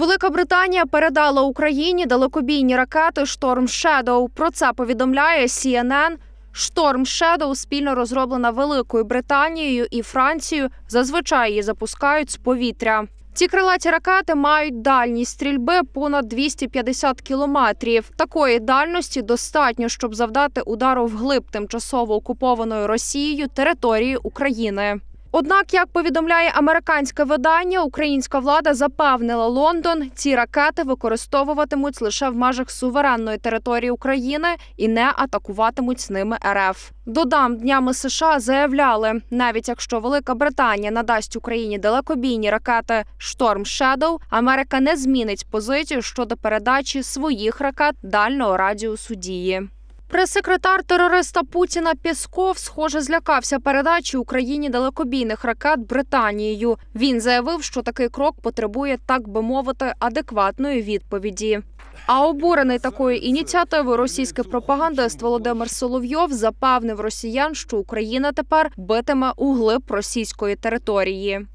Велика Британія передала Україні далекобійні ракети Шторм Shadow. Про це повідомляє CNN. Шторм Shadow спільно розроблена Великою Британією і Францією. Зазвичай її запускають з повітря. Ці крилаті ракети мають дальність стрільби понад 250 кілометрів. Такої дальності достатньо, щоб завдати удару вглиб тимчасово окупованої Росією території України. Однак, як повідомляє американське видання, українська влада запевнила Лондон, ці ракети використовуватимуть лише в межах суверенної території України і не атакуватимуть з ними РФ. Додам днями США заявляли, навіть якщо Велика Британія надасть Україні далекобійні ракети Шторм Shadow, Америка не змінить позицію щодо передачі своїх ракет дальнього радіусу дії. Прес-секретар терориста Путіна Пєсков, схоже, злякався передачі Україні далекобійних ракет Британією. Він заявив, що такий крок потребує, так би мовити, адекватної відповіді. А обурений такою ініціативою російський пропагандист Володимир Соловйов запевнив росіян, що Україна тепер битиме у глиб російської території.